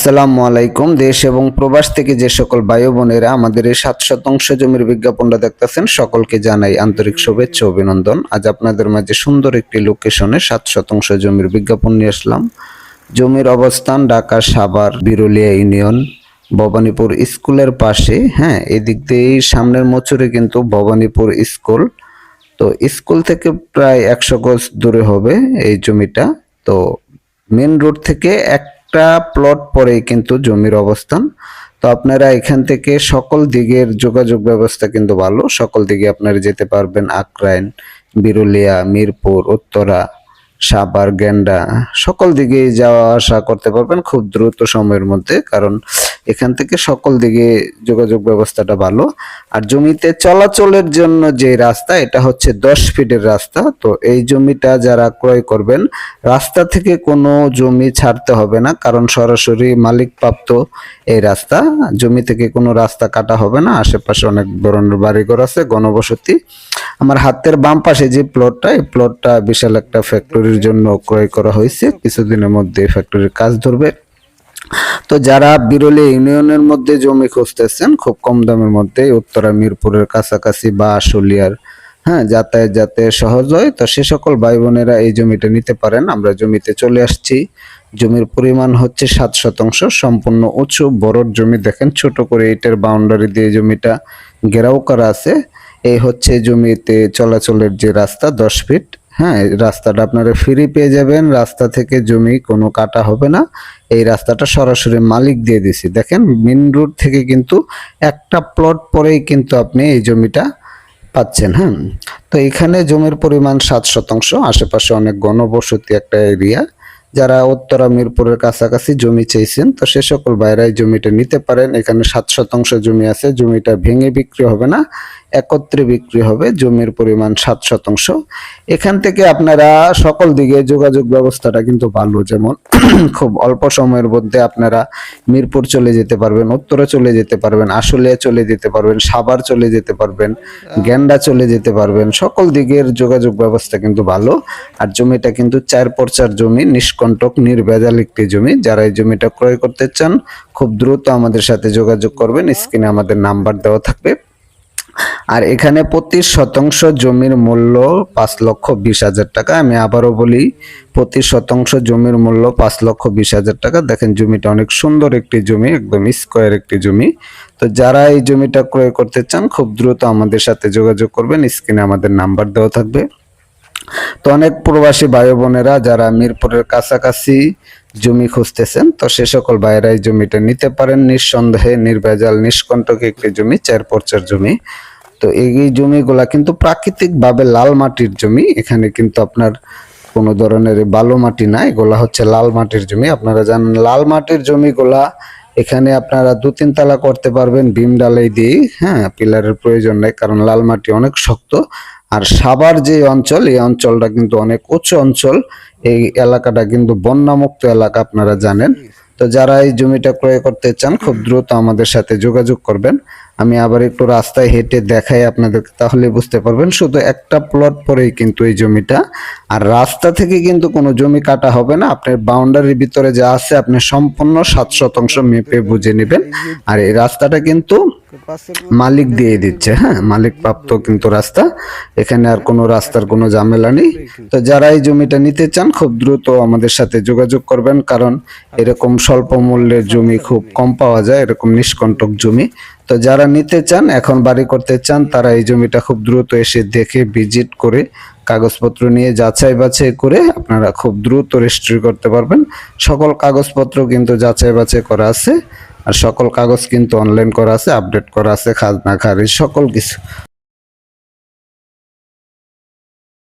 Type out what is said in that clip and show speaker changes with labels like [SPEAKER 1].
[SPEAKER 1] আসসালামু আলাইকুম। দেশ এবং প্রবাস থেকে যে সকল বায়ু বোনেরা আমাদের এই সাত শতাংশ জমির বিজ্ঞাপনটা দেখতেছেন, সকলকে জানাই আন্তরিক শুভেচ্ছা অভিনন্দন। আজ আপনাদের মাঝে সুন্দর একটি লোকেশনে সাত শতাংশ জমির বিজ্ঞাপন নিয়ে আসলাম। জমির অবস্থান ঢাকা সাভার বিরুলিয়া ইউনিয়ন, ভবানীপুর স্কুলের পাশে। হ্যাঁ এদিক দিয়েই সামনের মোচরে কিন্তু ভবানীপুর স্কুল। তো স্কুল থেকে প্রায় একশো গজ দূরে হবে এই জমিটা। তো মেন রোড থেকে একটা প্লট পরেই কিন্তু জমির অবস্থান। তো আপনারা এখান থেকে সকল দিকের যোগাযোগ ব্যবস্থা কিন্তু ভালো। সকল দিকে আপনারা যেতে পারবেন আক্রাইন, বিরুলিয়া, মিরপুর, উত্তরা সাভার গেন্ডা সকল দিকে যাওয়া আসা করতে পারবেন খুব দ্রুত সময়ের মধ্যে, কারণ এখান থেকে সকল দিকে যোগাযোগ ব্যবস্থাটা ভালো। আর জমিতে চলাচলের জন্য যে রাস্তা, এটা হচ্ছে দশ ফিটের রাস্তা, তো এই জমিটা যারা ক্রয় করবেন, রাস্তা থেকে কোনো জমি ছাড়তে হবে না, কারণ সরাসরি মালিক প্রাপ্ত এই রাস্তা, জমি থেকে কোনো রাস্তা কাটা হবে না, আশেপাশে অনেক ধরনের বাড়িঘর আছে, গণবসতি। আমার হাতের বাম পাশে যে প্লটটা এই প্লটটা বিশাল একটা ফ্যাক্টরির জন্য ক্রয় করা হয়েছে। কিছুদিনের মধ্যে ফ্যাক্টরির কাজ ধরবে। তো যারা বিরলি ইউনিয়নের মধ্যে জমি খুঁজতেছেন, খুব কম দামের মধ্যে উত্তরা মিরপুরের কাছাকাছি বা আশুলিয়ার হ্যাঁ যাতায়াত যাতে সহজ হয়, তো সে সকল ভাই বোনেরা এই জমিটা নিতে পারেন। আমরা জমিতে চলে আসছি। জমির পরিমাণ হচ্ছে সাত শতাংশ। সম্পূর্ণ উঁচু, বড় জমি দেখেন, ছোট করে ইটের বাউন্ডারি দিয়ে জমিটা ঘেরাও করা আছে। এই হচ্ছে জমিতে চলাচলের যে রাস্তা, দশ ফিট হ্যাঁ রাস্তাটা আপনারা ফ্রি পেয়ে যাবেন। রাস্তা থেকে জমি কোনো কাটা হবে না। এই রাস্তাটা সরাসরি মালিক দিয়ে দিছি। দেখেন মেন রোড থেকে কিন্তু একটা প্লট পরেই কিন্তু আপনি এই জমিটা পাচ্ছেন হ্যাঁ। তো এখানে জমির পরিমাণ সাত শতাংশ। আশেপাশে অনেক ঘনবসতি একটা এরিয়া যারা উত্তরা মিরপুরের কাছাকাছি জমি চাইছেন, তো সে সকল বাইরাই জমিটা নিতে পারেন। এখানে সাত শতাংশ জমি আছে। জমিটা ভেঙে বিক্রি হবে না। একত্রে বিক্রি হবে জমির পরিমাণ সাত শতাংশ। এখান থেকে আপনারা সকল দিকে যোগাযোগ ব্যবস্থাটা কিন্তু ভালো যেমন খুব অল্প সময়ের মধ্যে আপনারা মিরপুর চলে যেতে পারবেন উত্তরা চলে যেতে পারবেন আশুলিয়া চলে যেতে পারবেন সাভার চলে যেতে পারবেন গেন্ডা চলে যেতে পারবেন সকল দিকের যোগাযোগ ব্যবস্থা কিন্তু ভালো। আর জমিটা কিন্তু চার পর চার জমি নিষ্কণ্টক নির্ভেজাল একটি জমি। যারা এই জমিটা ক্রয় করতে চান খুব দ্রুত আমাদের সাথে যোগাযোগ করবেন। স্ক্রিনে আমাদের নাম্বার দেওয়া থাকবে। আর এখানে প্রতি শতাংশ জমির মূল্য পাঁচ লক্ষ বিশ হাজার টাকা। আমি আবারও বলি প্রতি শতাংশ জমির মূল্য পাঁচ লক্ষ বিশ হাজার টাকা। দেখেন জমিটা অনেক সুন্দর একটি জমি, একদম স্কোয়ার একটি জমি। তো যারা এই জমিটা ক্রয় করতে চান, খুব দ্রুত আমাদের সাথে যোগাযোগ করবেন। স্ক্রিনে আমাদের নাম্বার দেওয়া থাকবে। তো অনেক প্রবাসী ভাই বোনেরা যারা মিরপুরের কাছাকাছি জমি খুঁজতেছেন, তো সে সকল ভাইয়েরা এই জমিটা নিতে পারেন। নিঃসন্দেহে নির্ভেজাল, নিষ্কণ্টক একটি জমি, চার পর্চার জমি। তো এই জমিগুলা কিন্তু প্রাকৃতিকভাবে লাল মাটির জমি। এখানে কিন্তু আপনার কোনো ধরনের বালু মাটি না, এগুলা হচ্ছে লাল মাটির জমি। আপনারা জানেন লাল মাটির জমিগুলা এখানে আপনারা দু তিন তালা করতে পারবেন ভীম ডালাই দিয়ে হ্যাঁ পিলারের প্রয়োজন নেই, কারণ লাল মাটি অনেক শক্ত। আর সাবার যে অঞ্চল, এই অঞ্চলটা কিন্তু অনেক উঁচু অঞ্চল। এই এলাকাটা কিন্তু বন্যামুক্ত এলাকা, আপনারা জানেন। তো যারা এই জমিটা ক্রয় করতে চান, খুব দ্রুত আমাদের সাথে যোগাযোগ করবেন। আমি আবার একটু রাস্তায় হেঁটে দেখাই আপনাদেরকে তাহলে বুঝতে পারবেন। শুধু একটা প্লট পরেই কিন্তু এই জমিটা। আর রাস্তা থেকে কিন্তু কোনো জমি কাটা হবে না। আপনার বাউন্ডারির ভিতরে যা আছে, আপনি সম্পূর্ণ সাত শতাংশ মেপে বুঝে নেবেন। আর এই রাস্তাটা কিন্তু মালিক দিয়ে দিচ্ছে হ্যাঁ? মালিক প্রাপ্ত কিন্তু রাস্তা। এখানে আর কোনো রাস্তার কোনো ঝামেলা নেই। তো যারা এই জমিটা নিতে চান, খুব দ্রুত আমাদের সাথে যোগাযোগ করবেন, কারণ এরকম স্বল্প মূল্যের জমি খুব কম পাওয়া যায়, এরকম নিষ্কণ্টক জমি। তো যারা নিতে চান, এখন বাড়ি করতে চান, তারা এই জমিটা খুব দ্রুত এসে দেখে ভিজিট করে কাগজপত্র নিয়ে যাচাই বাছাই করে আপনারা খুব দ্রুত রেজিস্ট্রি করতে পারবেন। সকল কাগজপত্র কিন্তু যাচাই বাছাই করা আছে। আর সকল কাগজ কিন্তু অনলাইন করা আছে আপডেট করা আছে খাজনা খারিজ সকল কিছু।